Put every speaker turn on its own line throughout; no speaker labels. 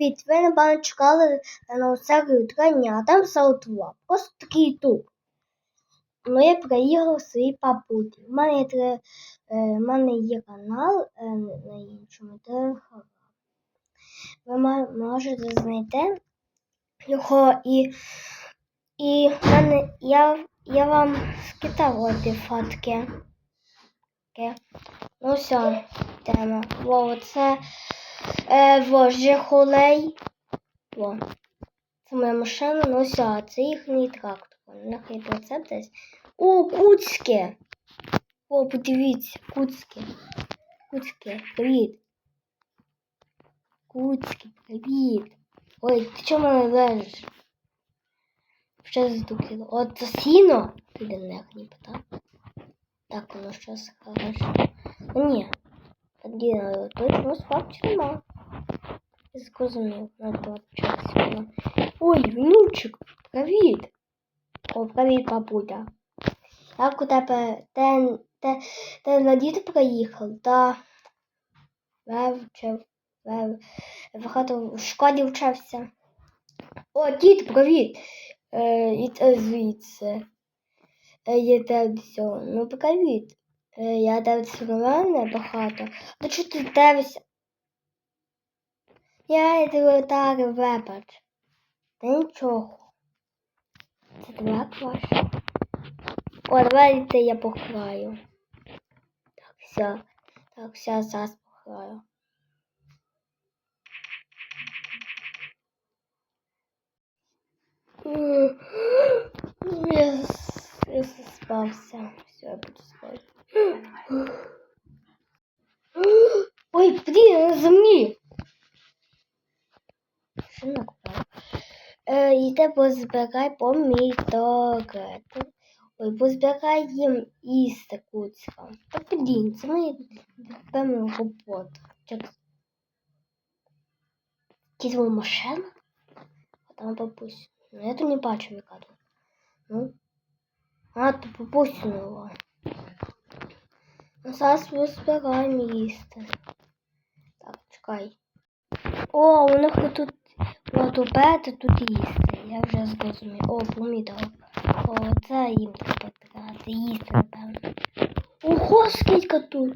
Від ви, напевно, чекали на три дні, а там саутва. Просто такий ютуб. Ну, я приїхав своїй папуті. У мене є, три, е, мене є канал е, на іншому телефоні. Ви можете знайти його і, і мене, я, я вам скидав оті фотки. Таке. Ну все, тема. Во, це е, вожжі холей. Во. Це моя машина, ну все, це їхній трактор. У них є прицеп десь. О, куцьке! О, подивіться, куцьке. Куцьке, привіт. Куцьке, привіт. Ой, ти чого мене лежиш? Ще здукіло. От це сіно? Піде на них, ніби, так? Воно щось хорошо. Ну, ні. Тоді е, точно спав чи нема. Я зрозумів, надо початися. Ой, внучик, привіт. О, привіт, папуля. Як у тебе те, те, те на діти приїхав, та вивчив, вив, багато в школі вчився. О, дід, привіт. Е, і те звідси. Е, я дивлюся, ну привіт. Е, я дивлюся мене багато. Та чого ти дивишся? Я йду так, вибач. Та нічого. Це два ваше. О, давайте я похваю. Так, все. Так, все, зараз похваю. Я, с- я заспався. Все, я буду спати. Що накупив? Е, іде позбирай помідори. Ой, позбирай їм їсти куцькам. Та блін, це моя певна робота. Чек. Кізьмо машина? А там бабусь. Ну, я тут не бачу яка тут. Ну. А, то бабусиного. Ну, зараз позбираємо їсти. Так, чекай. О, у них і тут обеди тут їсти. Я вже зрозумів. О, помідор. О, це їм треба брати. Їсти, напевно. Ого, скільки тут.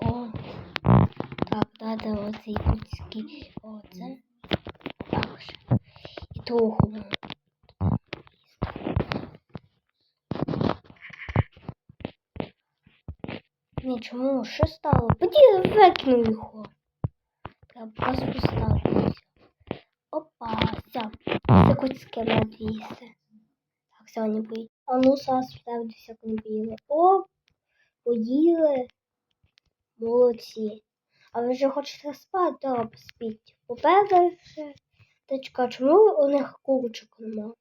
Ого. Так, дати оцей куцький. Оце. Так ще. І трохи. Ні, чому? Що стало? Поді викинув його. Треба просто поставити. Опа, все. Це куцьке треба їсти. Так, не боїть. А ну, зараз як не. О, поїли. Молодці. А ви вже хочете спати? Добре, спіть. По-перше, Тачка, чому у них курочок нема?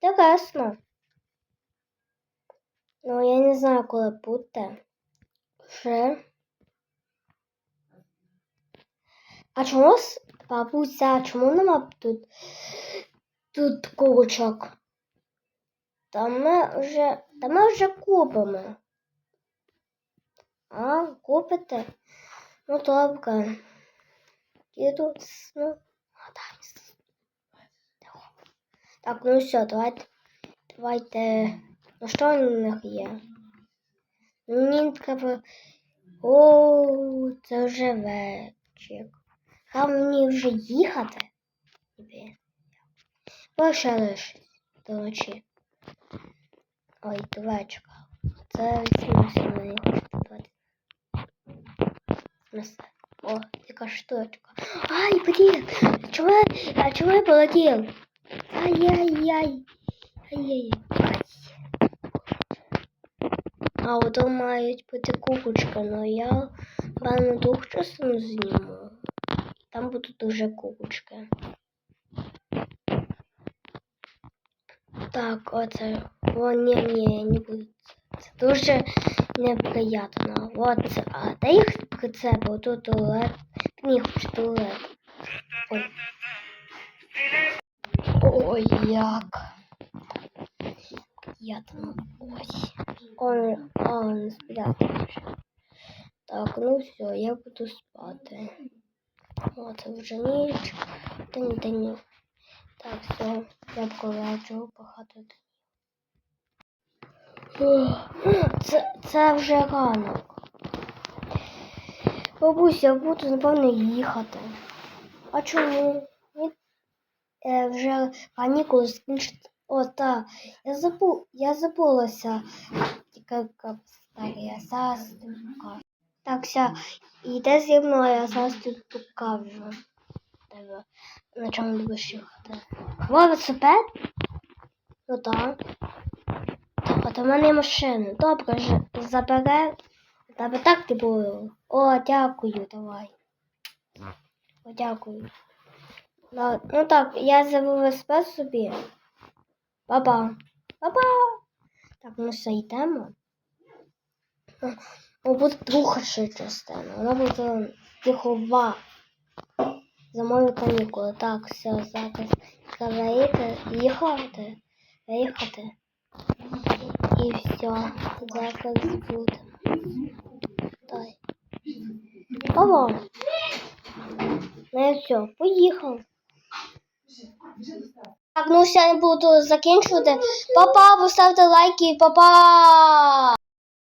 Інтересно. Ну, я не знаю, коли буде. Вже. А чому бабуся, чому нема тут, тут курочок? Та ми вже, та ми вже купимо. А, купите? Ну добре. Іду, ну. Так, ну все, давайте, давайте, ну що у них є? Мені треба, о, це вже вечір. А мені вже їхати? Тобі. Лише лишить до ночі. Ой, до вечора. Це візьмуся на них давати. О, яка штучка. Ай, блін! Чого, я- а чого я полетів? Ай-яй-яй. Ай-яй. Ай. А от мають бути кукочка, але я певно двох частин зніму. Там будуть дуже кукочки. Так, оце. О, ні, ні, не буде. Це дуже неприємно. От, а де їх прицеп? Ото туалет. Ні, хочу туалет. Ой. Ой, як. Там ось. Он, он спрятався. Так, ну все, я буду спати. О, це вже ніч. День, день. Так, все, я вколачу багато днів. Це, це вже ранок. Бабуся, я буду, напевно, їхати. А чому? Е, вже канікули закінчаться. О, так. Я забу, я забулася. Як старі, зараз тобі покажу. Все, йде зі мною, я зараз тобі покажу. На чому любиш їхати. Велосипед? Ну так. Так, от у мене є машина. Добре, забере. Тебе так ти було. О, дякую, давай. О, дякую. Ну, так, я забув велосипед собі. Баба. Баба. Так, ми все йдемо. Буде друга частина. Вона буде тихова. За мою канікули. Так, все, зараз треба їхати, їхати, їхати. І все, зараз буде. Дай. Баба. Ну і все, поїхав. Так, ну все, я буду закінчувати. Па-па, поставте лайки, па-па!